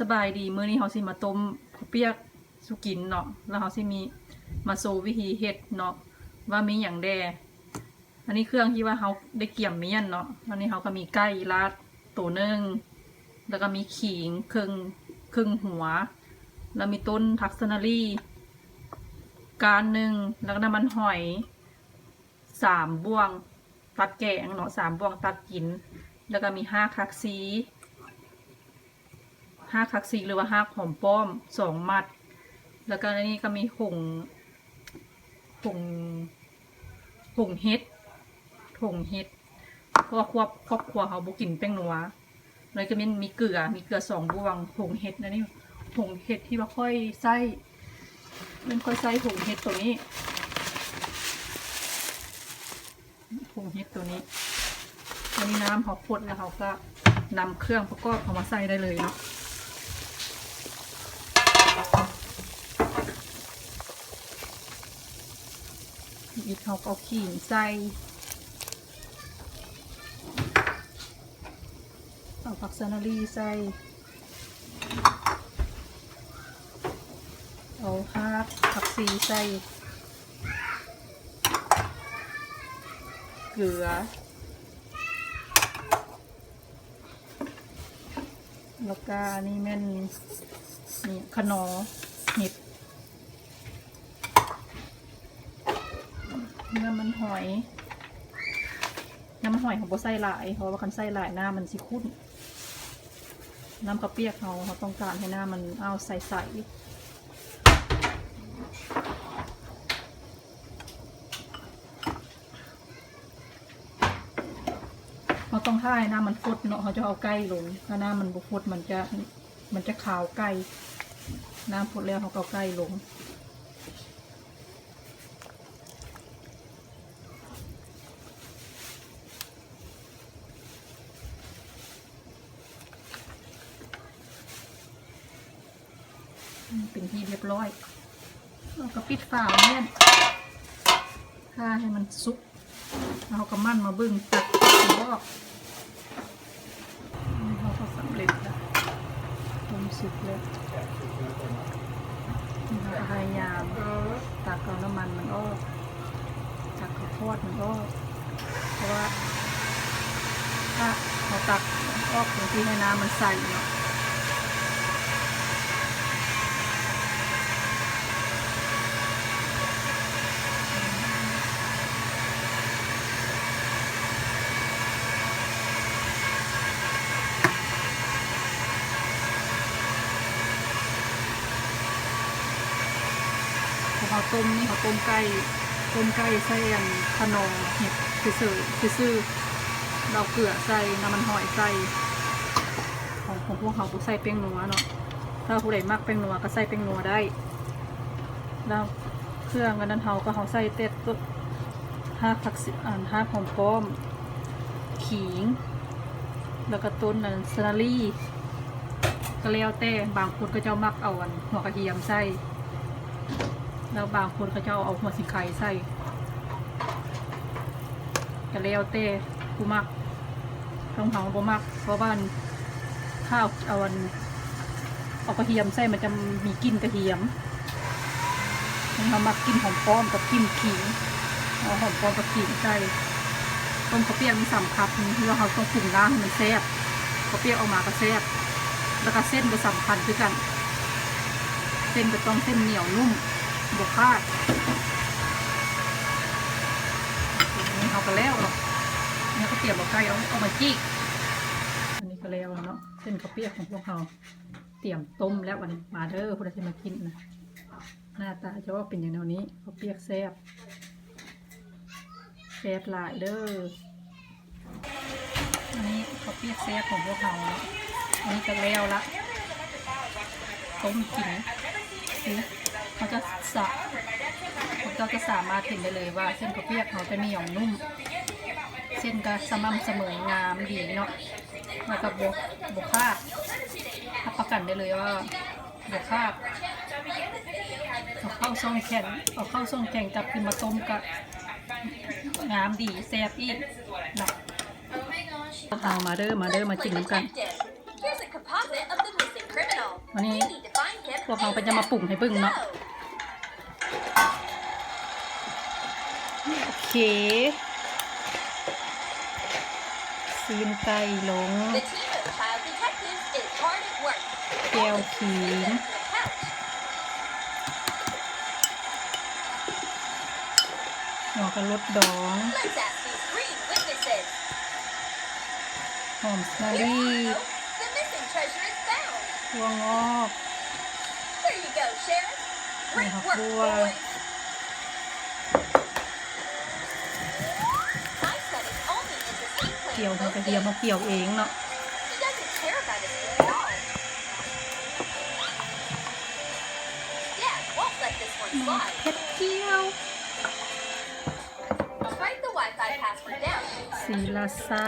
สบายดีมื้อนี้เฮาสิมาต้มข้าวเปียกสุกินเนาะแล้วเฮาสิมีมาโซวิธีเฮ็ดเนาะว่ามีหยังแดอันนี้เครื่องที่ว่าเฮาได้เกี่ยมเมียนเนาะอันนี้เฮาก็มีไก่ลาดตัวนึงแล้วก็มีขิงครึ่งครึ่งหัว แล้วมีต้นทักษณรีการหนึ่งแล้วก็น้ำมันหอยสามบ่วงตัดแกงเนาะสามบ่วงตัดกิน แล้วก็มีห้าคักซี ห้าคักซีหรือว่าห้าหอมป้อมสองมัด แล้วก็นนี้ก็มีหงหงหงเฮ็ดหงเฮ็ดเพราะว่าครอบครอบครัวเขาบุกินแป้งนัวแล้วก็มีมีเกลือมีเกลือสองบวงหงเฮ็ดนะนี่หงเฮ็ดที่ว่าค่อยไส้เป็นค่อยไส้หงเฮ็ดตัวนี้หงเฮ็ดตัวนี้อันนี้น้ำเขาพดแล้วเขาก็นำเครื่องประกอบเขามาใส่ได้เลยเนาะ อีกเขาก็เอาขิงใส่เอาผักซานารีใส่ เอาฮักผักซีใส่ เกลือ แล้วก็นนี่แม่นนี่ขนอเห็ด น้ำมันหอย น้ำมันหอยของโบไส้หลาย เพราะว่าคันไส้หลายหน้ามันสิคุ้นน้ำกระเปียกเขาเขาต้องการให้หน้ามันเอาใสๆเขาต้องท่ายหน้ามันฟดเนาะเขาจะเอาไก่ลงถ้าหน้ามันบุฟดมันจะมันจะขาวไก่น้ำฟดแล้วเขาก็เอาไก่ลง เป็นที่เรียบร้อยเราก็ปิดฝาเนี่ยถ้าให้มันสุกเราก็มั่นมาบึ้งตัดรอบนี่เราก็สำเร็จแล้วต้มสุกแล้วเราพยายามตักเอาน้ำมันมันออกตักข้าวโพดมันออกเพราะว่าถ้าเราตักออกบางทีให้น้ำมันใสเนาะ ขาต้มนี่เขาต้มไก่ต้มไก่ใส่อันขนมเห็ดซื่อซื่อๆเราเกลือใส่น้ำมันหอยใส่ของของพวกเขาใส่แป้งนัวเนาะถ้าผู้ใดมักแป้งนัวก็ใส่แป้งนัวได้ แล้วเครื่องอันนั้นเขาก็เขาใส่เต็ดก็ห้าผักสิอันห้าหอมป้อม ขิง แล้วก็ต้นนั้นซาลารี่ก็แล้วแต่บางคนก็จะมักเอาอันหัวกระเทียมใส่ แล้วบางคนเขาจะเอาเอาหัวสิงไข่ใส่ก็แล้วแต่ผู้มักต้องเผาบ่มัก เพราะว่าข้าวเอาอันเอากระเทียมใส่มันจะมีกลิ่นกระเทียมต้องเรามักกินหอมป้อมกับกลิ่นขิงเอาหอมป้อมกับขิงใส่ต้มข้าวเปียกมีสามคับที่ว่าเราต้องปรุงร่างให้มันแซ่บข้าวเปียกออกมาก็แซ่บแล้วก็เส้นก็สำคัญคือกัน เส้นก็ต้องเส้นเหนียวนุ่ม บวกคาดนี่เอาไปแล้วเนาะนี่ก็เตรียมบอกไก่เอาเอามาจีกอันนี้ก็แล้วเนาะเส้นข้าวเปียกของพวกเราเตรียมต้มแล้ววันมาเด้อพวกเราจะมากินนะหน้าตาจะว่าเป็นอย่างแนวนี้ข้าวเปียกแซ่บแซ่บหลายเด้ออันนี้ข้าวเปียกแซ่บของพวกเราเนาะอันนี้ก็แล้วละต้มกินสิ เขาจะสะเราจะสามารถเห็นได้เลยว่า เส้นข้าวเปียกเขาจะเหนียวนุ่ม เส้นก็สม่ำเสมองามดีเนาะแล้วก็บกบกคาบรับประกันได้เลยว่าบกคาบเอาเข้าซ่องแข็งเอาเข้าซ่องแข็งจับขึ้นมาต้มก็งามดีแซ่บอีกนะเอามาเด้อมาเด้อมาจิ้มน้ำกัน Detective. Here's a composite of the missing criminal. วันนี้ You need to find him พวกเราไปจะมา ASAP. ปรุ่งให้เบิ่งเนาะ Go. โอ เคซีนไก่ลง The team of child detectives is hard at work. แก้ว All ขิ the ง to the couch. หัวกระลดดอง Let's ask these three witnesses. หอมสมา Here รี you go. The missing treasure is found. ตัวงอก There you go, Sheriff. กี่ยว plants มัน most กระเทียม days. มาเกี่ยวเองเนาะ He doesn't care about his food at all. Dad won't let this one slide. เผ็ดเจียว Write the Wi-Fi password down สีลาซา